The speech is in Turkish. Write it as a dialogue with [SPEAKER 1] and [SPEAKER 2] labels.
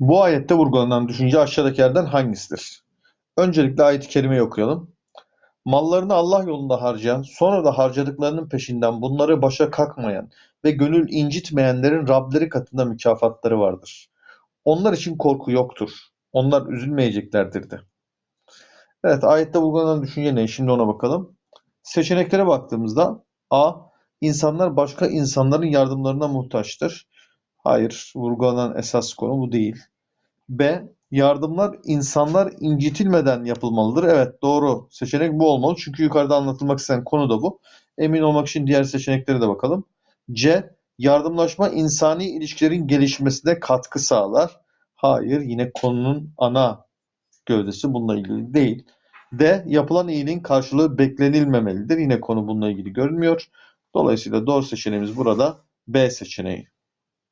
[SPEAKER 1] Bu ayette vurgulanan düşünce aşağıdakilerden hangisidir? Öncelikle ayet-i kerimeyi okuyalım. Mallarını Allah yolunda harcayan, sonra da harcadıklarının peşinden bunları başa kalkmayan ve gönül incitmeyenlerin Rableri katında mükafatları vardır. Onlar için korku yoktur. Onlar üzülmeyeceklerdir de. Evet, ayette vurgulanan düşünce ne? Şimdi ona bakalım. Seçeneklere baktığımızda A. İnsanlar başka insanların yardımlarına muhtaçtır. Hayır, vurgulanan esas konu bu değil. B. Yardımlar insanlar incitilmeden yapılmalıdır. Evet, doğru. Seçenek bu olmalı. Çünkü yukarıda anlatılmak istenen konu da bu. Emin olmak için diğer seçeneklere de bakalım. C. Yardımlaşma insani ilişkilerin gelişmesine katkı sağlar. Hayır, yine konunun ana gövdesi bununla ilgili değil. D. Yapılan iyiliğin karşılığı beklenilmemelidir. Yine konu bununla ilgili görünmüyor. Dolayısıyla doğru seçeneğimiz burada B seçeneği.